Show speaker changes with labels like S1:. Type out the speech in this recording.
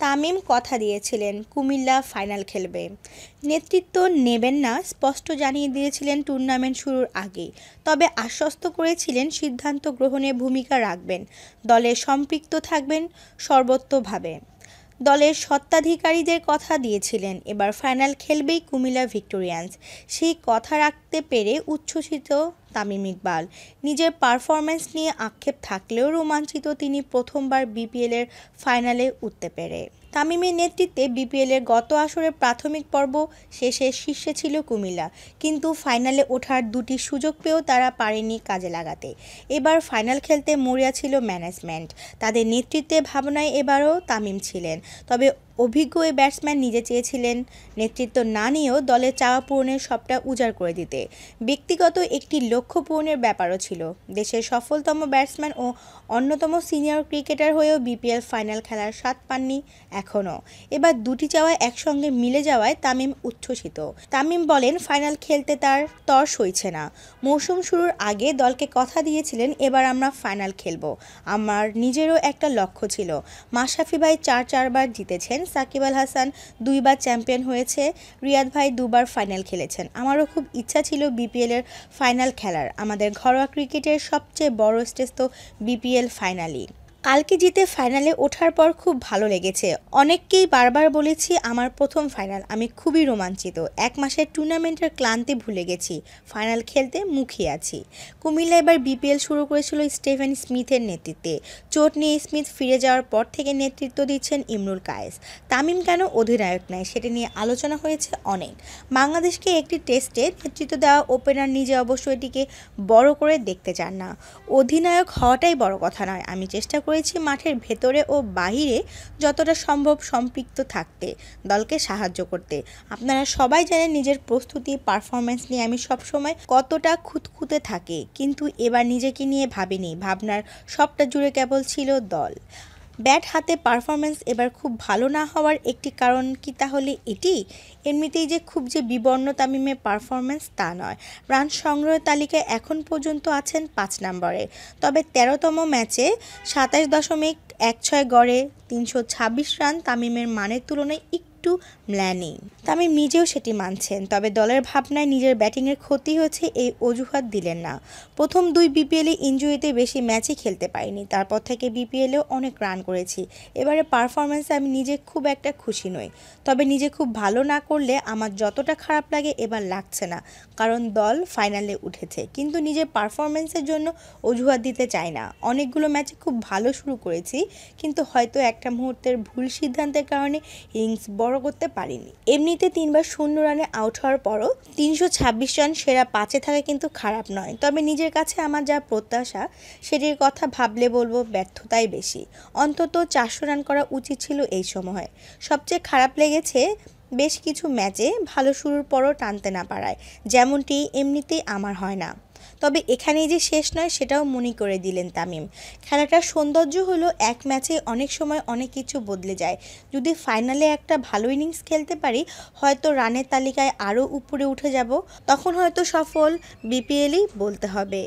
S1: তামিম কথা দিয়েছিলেন, কুমিল্লা ফাইনাল খেলবে। নেতৃত্ব নেবেন না, স্পষ্ট জানিয়ে দিয়েছিলেন টুর্নামেন্ট শুরুর আগেই। তবে আশ্বস্ত করেছিলেন সিদ্ধান্ত গ্রহণে ভূমিকা রাখবেন, দলে সম্পৃক্ত থাকবেন সর্বত্রভাবে। দলের স্বত্বাধিকারীদের কথা দিয়েছিলেন, এবার ফাইনাল খেলবেই কুমিল্লা ভিক্টোরিয়ান্স। সেই কথা রাখতে পেরে উচ্ছ্বসিত তামিম ইকবাল। নিজের পারফরম্যান্স নিয়ে আক্ষেপ থাকলেও রোমাঞ্চিত তিনি প্রথমবার বিপিএলের ফাইনালে উঠতে পেরে। তামিমের নেতৃত্বে বিপিএলের গত আসরের প্রাথমিক পর্ব শেষে শীর্ষে ছিল কুমিল্লা। কিন্তু ফাইনালে ওঠার দুটি সুযোগ পেয়েও তারা পারেনি কাজে লাগাতে। এবার ফাইনাল খেলতে মরিয়া ছিল ম্যানেজমেন্ট তাদের নেতৃত্বে ভাবনায় এবারও তামিম ছিলেন। তবে অভিজ্ঞ এই ব্যাটসম্যান নিজে চেয়েছিলেন নেতৃত্ব না নিয়েও দলের চাওয়া পূরণের সবটা উজাড় করে দিতে। ব্যক্তিগত একটি লক্ষ্য পূরণের ব্যাপারও ছিল। দেশের সফলতম ব্যাটসম্যান ও অন্যতম সিনিয়র ক্রিকেটার হয়েও বিপিএল ফাইনাল খেলার স্বাদ পাননি এখনও। এবার দুটি চাওয়া একসঙ্গে মিলে যাওয়ায় তামিম উচ্ছ্বসিত। তামিম বলেন, ফাইনাল খেলতে তার তর সইছে না। মৌসুম শুরুর আগে দলকে কথা দিয়েছিলেন, এবার আমরা ফাইনাল খেলব। আমার নিজেরও একটা লক্ষ্য ছিল। মাশরাফি ভাই চার চারবার জিতেছেন সাকিব আল হাসান দুইবার চ্যাম্পিয়ন হয়েছে, রিয়াদ ভাই দুবার ফাইনাল খেলেছেন। আমারও খুব ইচ্ছা ছিল বিপিএলের ফাইনাল খেলার। আমাদের ঘরোয়া ক্রিকেটের সবচেয়ে বড় স্টেজ তো বিপিএল ফাইনালই কালকে জিতে ফাইনালে ওঠার পর খুব ভালো লেগেছে। অনেককেই বারবার বলেছি আমার প্রথম ফাইনাল। আমি খুবই রোমাঞ্চিত। এক মাসের টুর্নামেন্টের ক্লান্তি ভুলে গেছি। ফাইনাল খেলতে মুখিয়ে আছি। কুমিল্লা এবার বিপিএল শুরু করেছিল স্টেভেন স্মিথের নেতৃত্বে। চোট নিয়ে স্মিথ ফিরে যাওয়ার পর থেকে নেতৃত্ব দিচ্ছেন ইমরুল কায়েস। তামিম কেন অধিনায়ক নয় সেটা নিয়ে আলোচনা হয়েছে অনেক। বাংলাদেশকে একটি টেস্টে নেতৃত্ব দেওয়া ওপেনার নিজে অবশ্য এটিকে বড় করে দেখতে চান না। অধিনায়ক হওয়াটাই বড় কথা নয়। আমি চেষ্টা করেছি মাঠের ভেতরে ও বাহিরে যতটা সম্ভব সম্পৃক্ত থাকতে, দলকে সাহায্য করতে। আপনারা সবাই জানেন নিজের প্রস্তুতি পারফরমেন্স নিয়ে আমি সবসময় কতটা খুঁতখুঁতে থাকি। কিন্তু এবার নিজেকে নিয়ে ভাবিনি। ভাবনার সবটা জুড়ে কেবল ছিল দল। ব্যাট হাতে পারফরমেন্স এবার খুব ভালো না হওয়ার একটি কারণ কি তাহলে এটি? এমনিতেই যে খুব যে বিবর্ণ তামিমের পারফরমেন্স তা নয়। রান সংগ্রহ তালিকায় এখন পর্যন্ত আছেন পাঁচ নম্বরে। তবে তেরোতম ম্যাচে সাতাশ দশমিক এক ছয় গড়ে তিনশো ছাব্বিশ রান তামিমের মানের তুলনায় ম্ল্যানি তামিম নিজেও সেটি মানছেন, তবে দলের ভাবনায় নিজের ব্যাটিংয়ের ক্ষতি হয়েছে এই অজুহাত দিলেন না। প্রথম দুই বিপিএলে ইঞ্জুরিতে বেশি ম্যাচই খেলতে পারিনি, তারপর থেকে বিপিএলেও অনেক রান করেছি। এবারে পারফরমেন্সে আমি নিজে খুব একটা খুশি নই, তবে নিজে খুব ভালো না করলে আমার যতটা খারাপ লাগে এবার লাগছে না, কারণ দল ফাইনালে উঠেছে, কিন্তু নিজের পারফরমেন্সের জন্য অজুহাত দিতে চাই না। অনেকগুলো ম্যাচে খুব ভালো শুরু করেছি, কিন্তু হয়তো একটা মুহূর্তের ভুল সিদ্ধান্তের কারণে ইংস ইনিংস বড় করতে পারিনি। এমনিতে তিনবার শূন্য রানে আউট হওয়ার পরও তিনশো ছাব্বিশ রান সেরা পাঁচে থাকা কিন্তু খারাপ নয়। তবে নিজের কাছে আমার যা প্রত্যাশা, সেটির কথা ভাবলে বলব ব্যর্থতাই বেশি। অন্তত চারশো রান করা উচিত ছিল এই সময়। সবচেয়ে খারাপ লেগেছে বেশ কিছু ম্যাচে ভালো শুরুর পরও টানতে না পারায়, যেমনটি এমনিতেই আমার হয় না। তবে এখানেই যে শেষ নয় সেটাও মনে করে দিলেন তামিম। খেলাটার সৌন্দর্য হলো এক ম্যাচে অনেক সময় অনেক কিছু বদলে যায়। যদি ফাইনালে একটা ভালো ইনিংস খেলতে পারি, হয়তো রানের তালিকায় আরও উপরে উঠে যাব। তখন হয়তো সফল বিপিএলই বলতে হবে।